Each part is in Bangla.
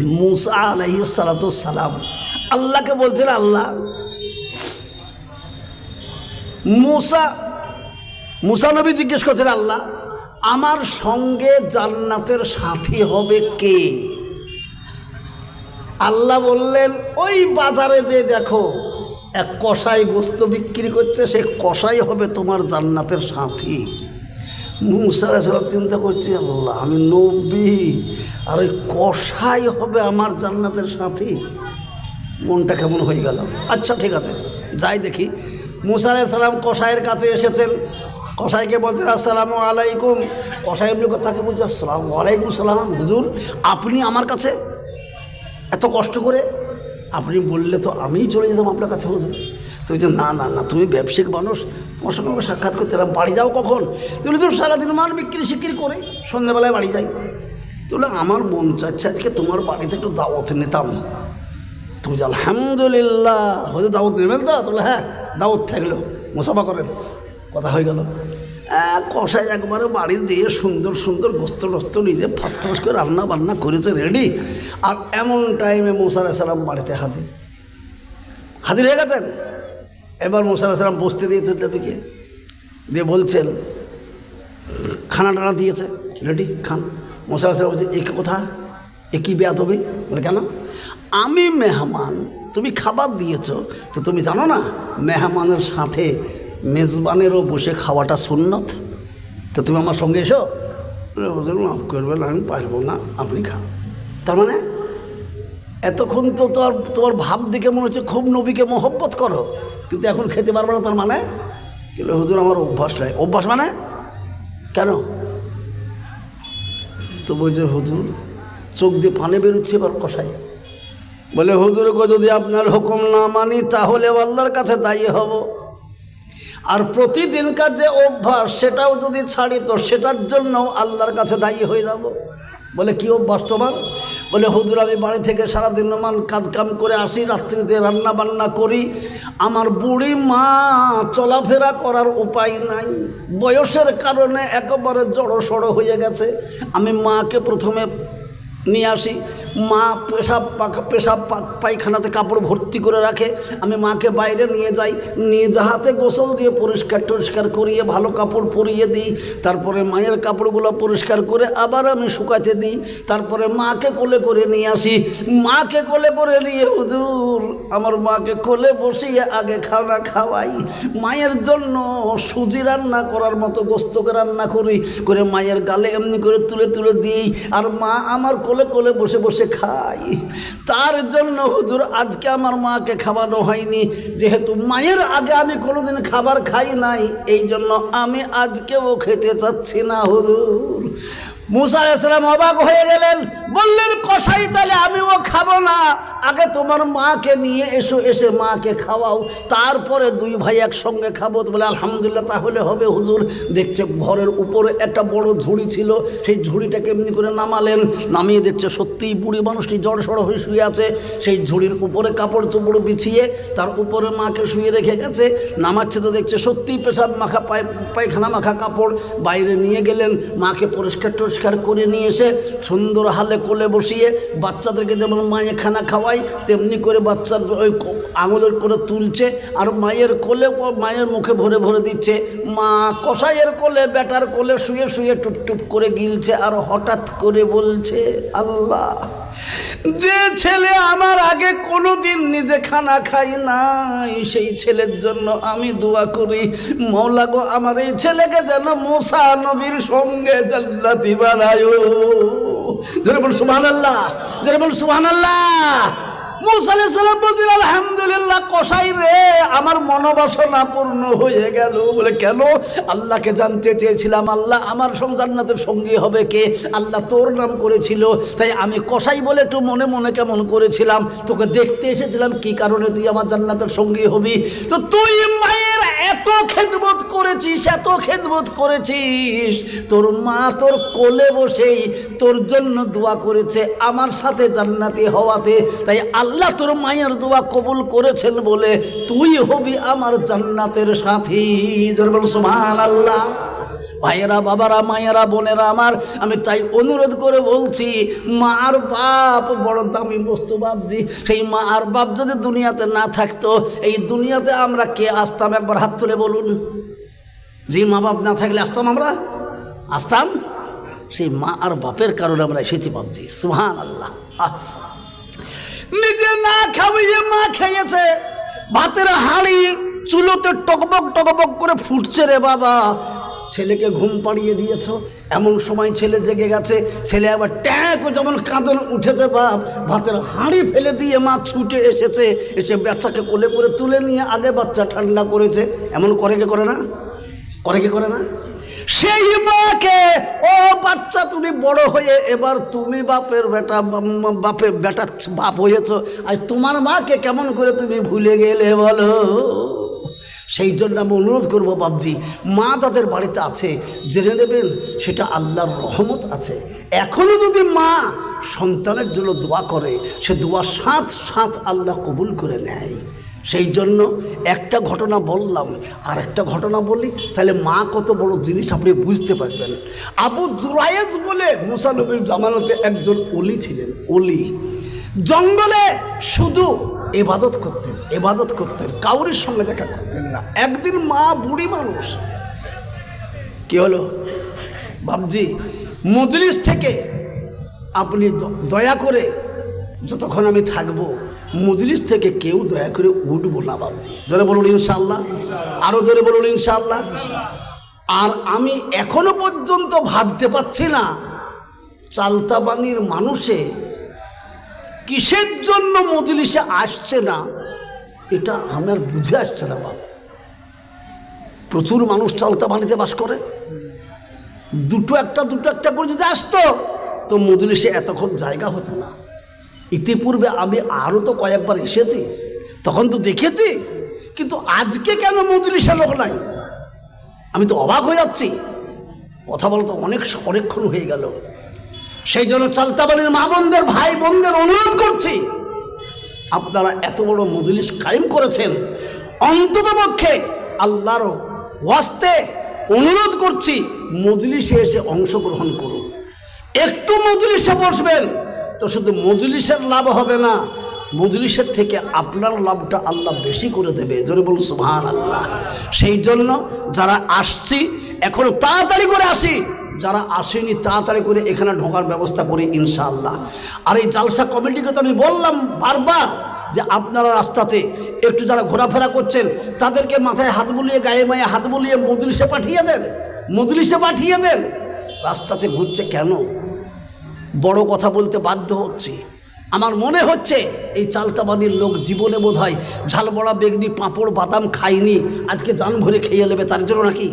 মুসা আলহি সালাম। আল্লাহকে বলছেন, আল্লাহ, মুসা মুসা নবী জিজ্ঞেস করছেন, আল্লাহ, আমার সঙ্গে জান্নাতের সাথী হবে কে? আল্লাহ বললেন, ওই বাজারে যে দেখো, এক কষাই গোস্ত বিক্রি করছে সেই কষাই হবে তোমার জান্নাতের সাথী। মুসা সাহেব চিন্তা করছি, আল্লাহ, আমি নব্বী আর ওই কষাই হবে আমার জান্নাতের সাথী? মনটা কেমন হয়ে গেল? আচ্ছা ঠিক আছে, যাই দেখি। মুসা সালাম কষাইয়ের কাছে এসেছেন। কষাইকে বলছেন, আসসালামু আলাইকুম। কষাই এমনি তাকে বলছে, আসসালাম ওয়ালাইকুম সালাম, হুজুর, আপনি আমার কাছে? এত কষ্ট করে? আপনি বললে তো আমিই চলে যেতাম আপনার কাছে, হুজুর। তুমি যে, না না না, তুমি ব্যবসায়িক মানুষ, তোমার সঙ্গে আমার সাক্ষাৎ করতে এলাম। বাড়ি যাও কখন? তুমি তো সারাদিন মাল বিক্রি সিক্রি করে সন্ধ্যাবেলায় বাড়ি যাই। তুলে আমার মন চাচ্ছে আজকে তোমার বাড়িতে একটু দাওয়াত নিতাম। তুমি যে আলহামদুলিল্লাহ। হয়তো দাওয়াত নেবেন তো? তাহলে হ্যাঁ দাওয়াত থাকল, মোসাফা করেন। কথা হয়ে গেল। কষাই একবারে বাড়ি দিয়ে সুন্দর সুন্দর গোস্ত টোস্ত নিজে ফার্স্ট ক্লাস করে রান্না বান্না করেছে রেডি। আর এমন টাইমে মোসার সালাম বাড়িতে হাজির। হাজির হয়ে গেছেন? এবার মোসার সালাম বসতে দিয়েছেন নবীকে। দিয়ে বলছেন, খানা টানা দিয়েছে রেডি খান। মশলা সাহেব বলছে, এ কোথা? এ কী বেয়াত হবে বলে, কেন? আমি মেহমান, তুমি খাবার দিয়েছ, তো তুমি জানো না, মেহমানের সাথে মেজবানেরও বসে খাওয়াটা সুন্নত? তো তুমি আমার সঙ্গে এসো? মাফ করবেন, আমি পারব না, আপনি খান। তার মানে এতক্ষণ তো তোমার তোমার ভাব দেখে মনে হচ্ছে খুব নবীকে মহব্বত করো। কিন্তু এখন খেতে পারব না তার মানে? কিন্তু হুজুর, আমার অভ্যাস নাই। অভ্যাস মানে? কেন? তো বলছে, হুজুর, চোখ দিয়ে পানে বেরোচ্ছে এবার কষাই বলে, হুজুর গো, যদি আপনার হুকুম না মানি, তাহলে আল্লাহর কাছে দায়ী হব। আর প্রতিদিনকার যে অভ্যাস, সেটাও যদি ছাড়ি, তো সেটার জন্য আল্লাহর কাছে দায়ী হয়ে যাব। বলে, কী অভ্যাস বলে, হুজুর, আমি বাড়ি থেকে সারাদিন মান কাজ কাম করে আসি, রাত্রিতে রান্না বান্না করি। আমার বুড়ি মা চলাফেরা করার উপায় নাই। বয়সের কারণে একেবারে জড়ো সড়ো হয়ে গেছে। আমি মাকে প্রথমে নিয়ে আসি। মা পেশাব পেশাব পায়খানাতে কাপড় ভর্তি করে রাখে। আমি মাকে বাইরে নিয়ে যাই। নিয়ে যাহাতে গোসল দিয়ে পরিষ্কার টরিষ্কার করিয়ে ভালো কাপড় পরিয়ে দিই। তারপরে মায়ের কাপড়গুলো পরিষ্কার করে আবার আমি শুকাতে দিই। তারপরে মাকে কোলে করে নিয়ে আসি। মাকে কোলে করে নিয়ে হুজুর, আমার মাকে কোলে বসিয়ে আগে খাওয়া খাওয়াই। মায়ের জন্য সুজি রান্না করার মতো গোস্তকে রান্না করি। করে মায়ের গালে এমনি করে তুলে তুলে দিই। আর মা আমার কোলে কোলে কোলে বসে বসে খাই। তার জন্য হুজুর আজকে আমার মাকে খাওয়ানো হয়নি। যেহেতু মায়ের আগে আমি কোনোদিন খাবার খাই নাই, এই জন্য আমি আজকেও খেতে চাচ্ছি না হুজুর। মুসা ইসলাম অবাক হয়ে গেলেন। বললেন কষাই তাহলে আমিও খাব না। আগে তোমার মাকে নিয়ে এসো, এসে মাকে খাওয়াও। তারপরে দুই ভাই একসঙ্গে খাব। বলে, আলহামদুলিল্লাহ, তাহলে হবে হুজুর। দেখছে ঘরের উপরে একটা বড় ঝুড়ি ছিল। সেই ঝুড়িটাকে এমনি করে নামালেন। নামিয়ে দেখছে সত্যিই বুড়ি মানুষটি জড় সড় হয়ে শুয়ে আছে। সেই ঝুড়ির উপরে কাপড় চোপড় বিছিয়ে তার উপরে মাকে শুয়ে রেখে গেছে। নামাচ্ছে তো দেখছে সত্যিই পেশাব মাখা পায় পায়খানা মাখা কাপড়। বাইরে নিয়ে গেলেন। মাকে পরিষ্কার টরিষ্কার করে নিয়ে এসে সুন্দর হালে কোলে বসিয়ে বাচ্চাদেরকে যেমন মায়ের খানা খাওয়াই, তেমনি করে বাচ্চার ওই আঙুলের করে তুলছে আর মায়ের কোলে মায়ের মুখে ভরে ভরে দিচ্ছে। মা কষাইয়ের কোলে ব্যাটার কোলে শুয়ে শুয়ে টুপ টুপ করে গিলছে আর হঠাৎ করে বলছে, আল্লাহ! যে ছেলে আমার আগে কোনো দিন নিজে খানা খাই নাই, সেই ছেলের জন্য আমি দোয়া করি। মৌলা গো, আমার এই ছেলেকে যেন মোসা নবীর সঙ্গে জান্নাতি বানায়। জোরে বল সুবহান আল্লাহ জোরে বল সুবহান আল্লাহ মুসা আলাইহিস সালাম বলছেন আলহামদুলিল্লাহ, কসাই রে, আমার মনোবাসনা পূর্ণ হয়ে গেল। বলে, কেন? আল্লাহকে জানতে চেয়েছিলাম, আল্লাহ আমার সঙ্গে জান্নাতের সঙ্গী হবে কে? আল্লাহ তোর নাম করেছিল, তাই আমি কসাই বলে একটু মনে মনে কেমন করেছিলাম। তোকে দেখতে এসেছিলাম, কি কারণে তুই আমার জান্নাতের সঙ্গী হবি? তো তুই মায়ের এত খেদমত করেছিস, এত খেদমত করেছিস। তোর মা তোর কোলে বসেই তোর জন্য দোয়া করেছে, আমার সাথে জান্নাতি হওয়াতে। তাই আল্লাহ তোর মায়ের দোয়া কবুল করেছেন বলে তুই হবি আমার জান্নাতের সাথী। জন্মান আল্লাহ ভাইয়েরা, বাবারা, মায়েরা, বোনেরা আমার, আমি তাই অনুরোধ করে বলছি মা আর বাপ, বড় দামি বস্তু বাপজি, সেই মা আর বাপ যদি দুনিয়াতে না থাকতো, এই দুনিয়াতে আমরা কে আসতাম? একবার হাত তুলে বলুন। যে মা বাপ না থাকলে আসতাম আমরা? আসতাম? সেই মা আর বাপের কারণে আমরা এসেছি বাপজি। সুহান আল্লাহ নিজে না খাওয়িয়ে মা খেয়েছে। ভাতের হাঁড়ি চুলোতে টকবক টকবক করে ফুটছে রে বাবা। ছেলেকে ঘুম পাড়িয়ে দিয়েছ? এমন সময় ছেলে জেগে গেছে, ছেলে আবার ট্যাঁক যেমন কাঁদন উঠেছে বাপ, ভাতের হাঁড়ি ফেলে দিয়ে মা ছুটে এসেছে, এসে বাচ্চাকে কোলে করে তুলে নিয়ে আগে বাচ্চা ঠান্ডা করেছে। এমন করে কে করে না? করে কি করে না? সেই মাকে, ও বাচ্চা, তুমি বড় হয়ে এবার তুমি বাপের বেটা বাপের বেটা বাপ হয়েছ। আর তোমার মাকে কেমন করে তুমি ভুলে গেলে বলো? সেই জন্য আমি অনুরোধ করব বাবজি মা যাদের বাড়িতে আছে, জেনে নেবেন সেটা আল্লাহর রহমত আছে। এখনও যদি মা সন্তানের জন্য দোয়া করে, সে দোয়া সাত সাত আল্লাহ কবুল করে নেয়। সেই জন্য একটা ঘটনা বললাম, আর একটা ঘটনা বলি, তাহলে মা কত বড় জিনিস আপনি বুঝতে পারবেন। আবু জুরায়েজ বলে মুসানবীর জামানতে একজন অলি ছিলেন, অলি। জঙ্গলে শুধু এবাদত করতেন এবাদত করতেন, কাউরির সঙ্গে দেখা করতেন না। একদিন মা বুড়ি মানুষ, কি হলো? বাবজি মজলিস থেকে আপনি দয়া করে যতক্ষণ আমি থাকব, মজলিস থেকে কেউ দয়া করে উঠবো না বাবজি জোরে বলুন ইনশাল্লাহ আরও জোরে বলুন ইনশাল্লাহ আর আমি এখনও পর্যন্ত ভাবতে পারছি না, চালতাবানির মানুষে কিসের জন্য মজলিসে আসছে না? এটা আমার বুঝে আসছে না বাবা প্রচুর মানুষ চালতাবানিতে বাস করে। দুটো একটা দুটো একটা করে যদি আসতো, তো মজলিসে এতক্ষণ জায়গা হতো না। ইতিপূর্বে আমি আরও তো কয়েকবার এসেছি, তখন তো দেখেছি, কিন্তু আজকে কেন মজলিসে লোক নাই? আমি তো অবাক হয়ে যাচ্ছি। কথা বলতে অনেক অনেকক্ষণ হয়ে গেল। সেই জন্য চালতাবানির মা বোনদের, ভাই বোনদের অনুরোধ করছি, আপনারা এত বড় মজলিস কায়েম করেছেন, অন্তত পক্ষে আল্লাহরও ওয়াস্তে অনুরোধ করছি, মজলিসে এসে অংশগ্রহণ করুন। একটু মজলিসে বসবেন, তো শুধু মজলিসের লাভ হবে না, মজলিসের থেকে আপনার লাভটা আল্লাহ বেশি করে দেবে। জোরে বলুন সুবহান আল্লাহ সেই জন্য যারা আসছি, এখন তাড়াতাড়ি করে আসি। যারা আসেনি, তাড়াতাড়ি করে এখানে ঢোকার ব্যবস্থা করি ইনশাআল্লাহ। আর এই জালসা কমিটিকে তো আমি বললাম বারবার যে আপনারা রাস্তাতে একটু যারা ঘোরাফেরা করছেন, তাদেরকে মাথায় হাত বুলিয়ে, গায়ে মায়ে হাত বুলিয়ে মজলিসে পাঠিয়ে দেন, মজলিসে পাঠিয়ে দেন। রাস্তাতে ঘুরছে কেন? বড় কথা বলতে বাধ্য হচ্ছি। আমার মনে হচ্ছে এই চালতাবানির লোক জীবনে বোধ হয় ঝালবড়া বেগনি, পাঁপড়, বাদাম খায়নি, আজকে জান ভরে খেয়ে নেবে, তার জন্য নাকি?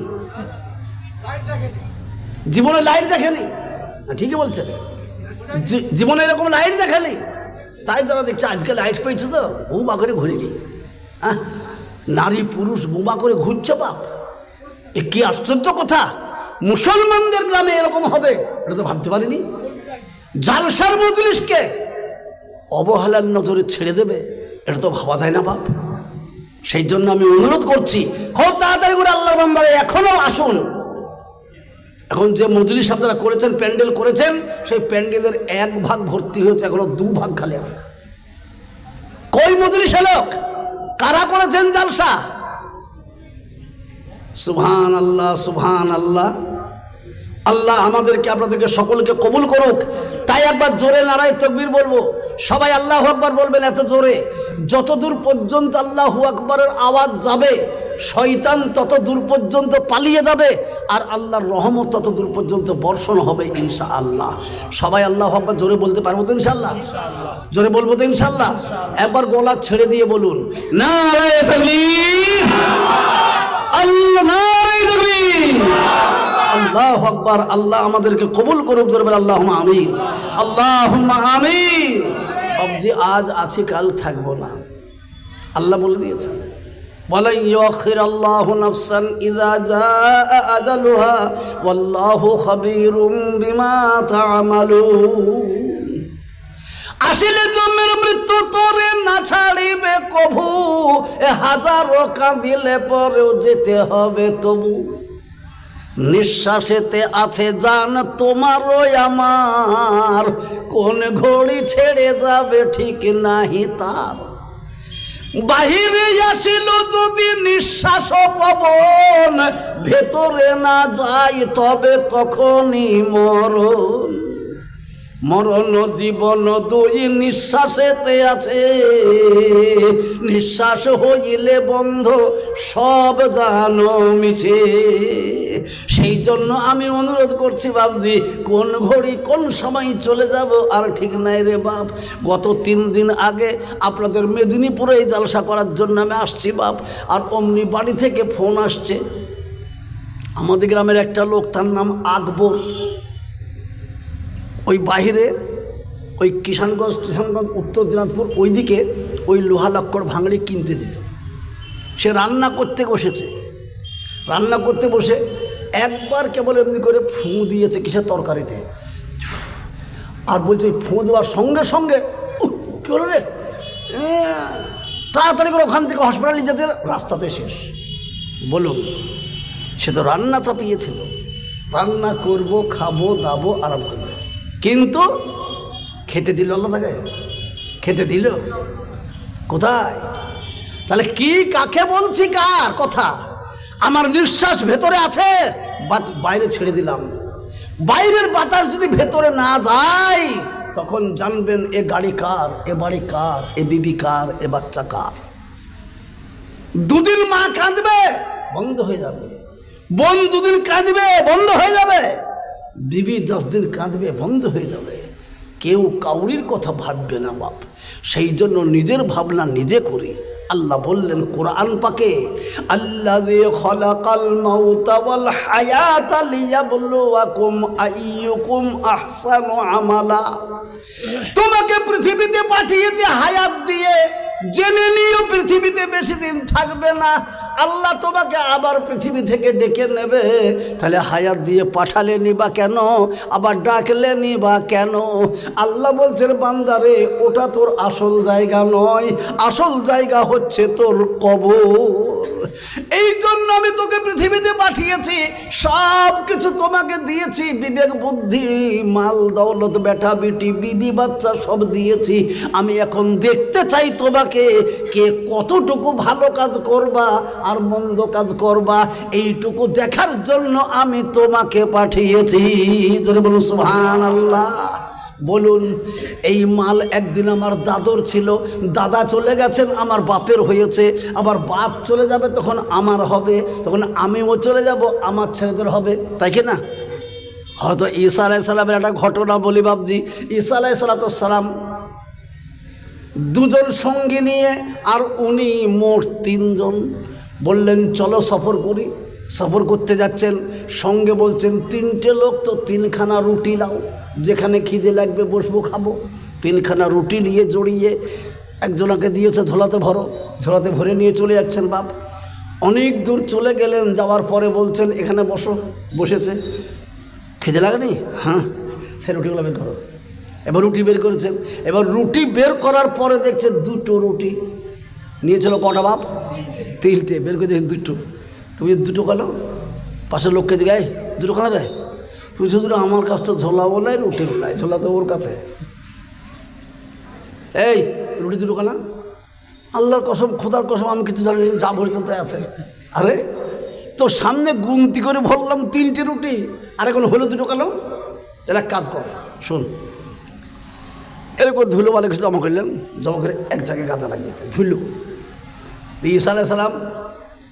জীবনে লাইট দেখেনি। হ্যাঁ, ঠিকই বলছেন জীবনে এরকম লাইট দেখেনি। তাই তারা দেখছে আজকে লাইট পেয়েছে তো বৌবা করে ঘুরিনি হ্যাঁ নারী পুরুষ বোবা করে ঘুরছে বাপ। এ কি আশ্চর্য কথা। মুসলমানদের গ্রামে এরকম হবে এটা তো ভাবতে পারিনি। জালসার মজলিসকে অবহেলার নজরে ছেড়ে দেবে এটা তো ভাবা যায় না বাপ। সেই জন্য আমি অনুরোধ করছি খুব তাড়াতাড়ি করে আল্লাহর বান্দারে এখনও আসুন। এখন যে মজলিস আপনারা করেছেন, প্যান্ডেল করেছেন, সেই প্যান্ডেলের এক ভাগ ভর্তি হয়েছে, এখনও দু ভাগ খালি আছে। কই মজলিস লোক? কারা করেছেন জালসা? সুবহান আল্লাহ সুবহান আল্লাহ আল্লাহ আমাদেরকে, আপনাদেরকে সকলকে কবুল করুক। তাই একবার জোরে নারায় তকবির বলব। সবাই আল্লাহ আকবার বলবেন এত জোরে। যত দূর পর্যন্ত আল্লাহু আকবরের আওয়াজ যাবে, শয়তান তত দূর পর্যন্ত পালিয়ে যাবে, আর আল্লাহর রহমত তত দূর পর্যন্ত বর্ষণ হবে ইনশা আল্লাহ সবাই আল্লাহ আকবার জোরে বলতে পারব তো ইনশাল্লাহ জোরে বলব তো ইনশাল্লাহ একবার গলা ছেড়ে দিয়ে বলুন তকবীর! আল্লাহ তকবীর! আল্লাহ আকবার, আল্লাহ আমাদেরকে কবুল করুক, জোরে বলে আল্লাহ আমিন। আল্লাহ আমিন। অবজি আজ আছি, কাল থাকব না। আল্লাহ বলে দিয়েছেন বলেন নফসান আসিলে মৃত্যু তোরে না কভু, এ হাজারো কাঁদিলে পরেও যেতে হবে তবু। নিঃশ্বাসেতে আছে জান তোমারও আমার। কোন ঘড়ি ছেড়ে যাবে ঠিক নাহি তার। বাহিরে আসিল যদি নিঃশ্বাস পবন ভেতরে না যাই তবে তখনই মরণ। মরণ জীবন দুই নিঃশ্বাসেতে আছে। নিঃশ্বাস হইলে বন্ধ সব জানো মিছে। সেই জন্য আমি অনুরোধ করছি বাবজি, কোন ঘড়ি কোন সময় চলে যাব আর ঠিক নাই রে বাপ। গত তিন দিন আগে আপনাদের মেদিনীপুরে এই জালসা করার জন্য আমি আসছি বাপ, আর অমনি বাড়ি থেকে ফোন আসছে। আমাদের গ্রামের একটা লোক, তার নাম আকবর। ওই বাহিরে, ওই কিষানগঞ্জ কিষানগঞ্জ, উত্তর দিনাজপুর, ওইদিকে ওই লোহা লক্কর ভাঙড়ি কিনতে যেত। সে রান্না করতে বসেছে। রান্না করতে বসে একবার কেবল এমনি করে ফু দিয়েছে কিসের তরকারিতে? আর বলছে ফু দেওয়ার সঙ্গে সঙ্গে কি হলো রে? তাড়াতাড়ি করে ওখান থেকে হসপিটালে যেতে, রাস্তাতে শেষ। বলুন, সে তো রান্না চাপিয়েছিল। রান্না করব, খাব, দাবো, আরাম করব। কিন্তু খেতে দিল আল্লাহ তাকে? খেতে দিল? কোথায়? তাহলে কি কাকে বলছি কার কথা? আমার নিঃশ্বাস ভেতরে আছে। বাইরে ছেড়ে দিলাম। বাইরের বাতাস যদি ভেতরে না যায়, তখন জানবেন এ গাড়ি কার, এ বাড়ি কার, এ বিবি কার, এ বাচ্চা কার। দুদিন মা কাঁদবে, বন্ধ হয়ে যাবে। বোন দুদিন কাঁদবে, বন্ধ হয়ে যাবে। বিবি দশ দিন কাঁদবে, বন্ধ হয়ে যাবে। কেউ কাউরির কথা ভাববে না বাপ। সেই জন্য নিজের ভাবনা নিজে করি। আল্লাহ বললেন, কোরআন পাকে আল্লাহ খলাকাল মাউতা ওয়াল হায়াতা লিয়াবলুয়াকুম আইয়ুকুম আহসানু আমালা। তোমাকে পৃথিবীতে পাঠিয়েছে হায়াত দিয়ে। জেনে নিও, পৃথিবীতে বেশি দিন থাকবে না। আল্লাহ তোমাকে আবার পৃথিবী থেকে ডেকে নেবে। তাহলে হায়াত দিয়ে পাঠালে নিবা কেন? আবার ডাকলে নিবা কেন? আল্লাহ বলছেন বান্দারে ওটা তোর আসল জায়গা নয়। আসল জায়গা হচ্ছে তোর কবর। এই জন্য আমি তোকে পৃথিবীতে পাঠিয়েছি সব কিছু তোমাকে দিয়েছি, বিবেক, বুদ্ধি, মাল, দৌলত বেটা বেটি, বিবি, বাচ্চা, সব দিয়েছি। আমি এখন দেখতে চাই তোমাকে কে কতটুকু ভালো কাজ করবা আর মন্দ কাজ করবা। এইটুকু দেখার জন্য আমি তোমাকে পাঠিয়েছি। বলুন সুহান আল্লাহ বলুন, এই মাল একদিন আমার দাদর ছিল, দাদা চলে গেছেন, আমার বাপের হয়েছে, আবার বাপ চলে যাবে তখন আমার হবে, তখন আমিও চলে যাব, আমার ছেলেদের হবে, তাই কি না? হয়তো ঈসা আলাই সালামের একটা ঘটনা বলি বাবজি ঈসা সালাম দুজন সঙ্গী নিয়ে, আর উনি মোট তিনজন, বললেন, চলো সফর করি। সফর করতে যাচ্ছেন, সঙ্গে বলছেন, তিনটে লোক তো তিনখানা রুটি লাও, যেখানে খিদে লাগবে বসবো, খাব। তিনখানা রুটি নিয়ে জড়িয়ে একজনকে দিয়েছে ঝোলাতে ভরো। ঝোলাতে ভরে নিয়ে চলে যাচ্ছেন বাপ। অনেক দূর চলে গেলেন, যাওয়ার পরে বলছেন, এখানে বসো। বসেছে। খেতে লাগেনি? হ্যাঁ। সে রুটিগুলো বের করো। এবার রুটি বের করেছেন। এবার রুটি বের করার পরে দেখছে দুটো রুটি। নিয়েছিল কটা বাপ? তিনটে। বের করে দুটো। তুমি দুটো কেন পাশের লোককে জিগাই দুটো খানা রে তুমি শুধু আমার কাছ থেকে ঝোলা বলাই রুটি বলাই ঝোলা তো ওর কাছে। এই, রুটি দুটো খানা আল্লাহর কসম, খোদার কসম, আমি কিছু জানি যা ভরেছেন তাই আছে। আরে তো সামনে গুমতি করে ভরলাম তিনটে রুটি, আর এখন হলো দুটো কেন তাহলে এক কাজ কর, শোন। এরকম ধুলো বালে কিছু জমা করলাম জমা করে এক জায়গায় গাদা লাগিয়েছে, ধুলো। ঈসা আলাই সালাম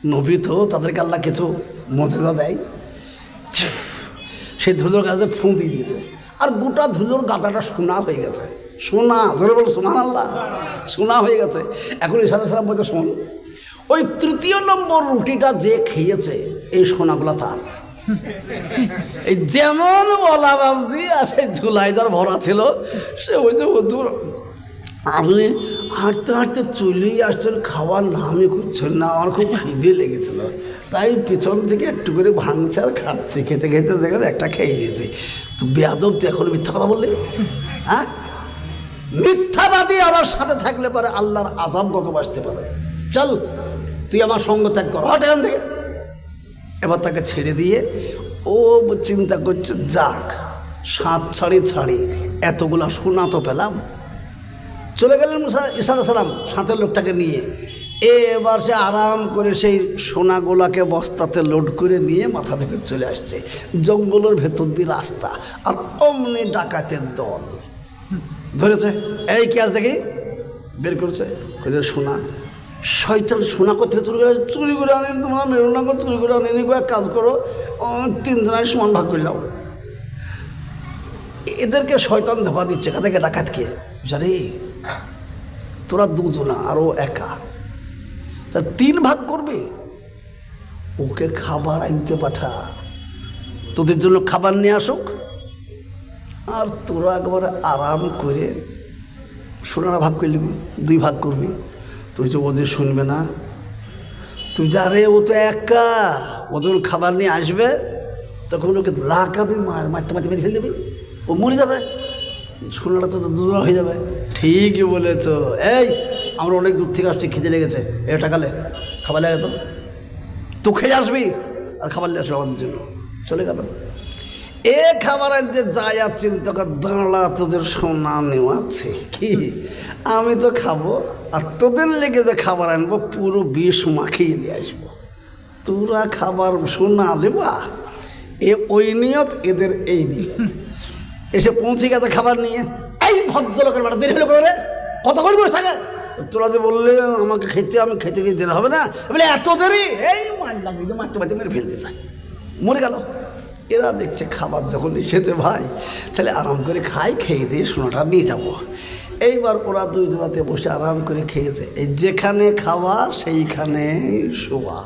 নবী তো তাদেরকে আল্লাহ কিছু মজেদা দেয়। সেই ধুলোর গাছে ফু দিয়ে দিয়েছে। আর গোটা ধুলোর গাদাটা সোনা হয়ে গেছে। সোনা, ধরে বলো সোনা আল্লাহ সোনা হয়ে গেছে। এখন আলাই সালাম বলছে, শোন, ওই তৃতীয় নম্বর রুটিটা যে খেয়েছে, এই সোনাগুলো তার। এই যেমন বলা বাবজি আর সেই ঝুলাইদার ভরা ছিল, সে ওই যে হুজুর, আপনি হাঁটতে হাঁটতে চলেই আসছেন, খাওয়ার নামই করছেন না, আমার খুব খিদে লেগেছিল। তাই পেছন থেকে একটু করে ভাঙছে আর খাচ্ছে, খেতে খেতে দেখেন একটা খেয়ে নিয়েছি। তো বেয়াদব, তুই এখন মিথ্যা কথা বললি? হ্যাঁ? মিথ্যাবাদী আমার সাথে থাকলে পরে আল্লাহর আজাব গত বাসতে পারে? চল, তুই আমার সঙ্গ ত্যাগ কর, হট এখান থেকে। এবার তাকে ছেড়ে দিয়ে ও চিন্তা করছে, যাক, সাত ছাড়ি ছাড়ি, এতগুলা সোনা তো পেলাম। চলে গেলেন মুসা ইসা সালাম সাথের লোকটাকে নিয়ে। এবার সে আরাম করে সেই সোনাগুলাকে বস্তাতে লোড করে নিয়ে মাথা থেকে চলে আসছে। জঙ্গলের ভেতর দিয়ে রাস্তা আর অমনি ডাকাতের দল। ধরেছে এই কি আজ দেখি? বের করছে কইলে সোনা শয়তান সোনা করতে চুরি করে চুরি করে আনি তোমরা মেরো না গো, চুরি করে আনি এক কাজ করো তিনজনের সমান ভাগ করে করলাম এদেরকে শয়তান ধোকা দিচ্ছে কাদেরকে ডাকাতকে। জানি তোরা দুজনা আরও একা। তা তিন ভাগ করবে? ওকে খাবার আনতে পাঠা। তোদের জন্য খাবার নিয়ে আসুক। আর তোরা একবারে আরাম করে সোনারা ভাগ করে দুই ভাগ করবি। তুই যে ওদের শুনবে না। তুই যা রে, ও তো একা। ও যখন খাবার নিয়ে আসবে, তখন ওকে লাগাবি, মার, মারতে মারতে মেরে ফেলে দেবে ও মরে যাবে। সোনাটা তো দুজনা হয়ে যাবে। ঠিকই বলেছ। এই আমরা অনেক দূর থেকে আসছি খিদে লেগেছে। এ টাকালে খাবার লাগে তো। তো খেয়ে আসবি আর খাবার নিয়ে আসবে আমাদের জন্য। চলে গেল। এ খাবার আনতে যাই আর চিন্তা কর দাঁড়া তোদের সোনা নেওয়াচ্ছে কি? আমি তো খাব আর তোদের লেগে যে খাবার আনব পুরো বিষ মাখিয়ে নিয়ে আসব। তোরা খাবার সোনা নেবা। এ ওই নিয়ত এদের এই নিয়ত। এসে পৌঁছে গেছে খাবার নিয়ে। এই ভদ্রলোকের বেটা, দেরি হলো করে করব থাকে তোরা যে বললে আমাকে খেতে, আমি খেতে গিয়ে দেরি হবে না। বলে, এত দেরি? এই মার লাগবে তো মারতে মারতে মেরে ফেলতে চাই মরে গেল। এরা দেখছে খাবার যখন এসেছে ভাই, তাহলে আরাম করে খাই, খেয়ে দিয়ে সোনাটা নিয়ে যাব। এইবার ওরা দুই জনাতে বসে আরাম করে খেয়েছে। এই যেখানে খাওয়া, সেইখানে শোয়া।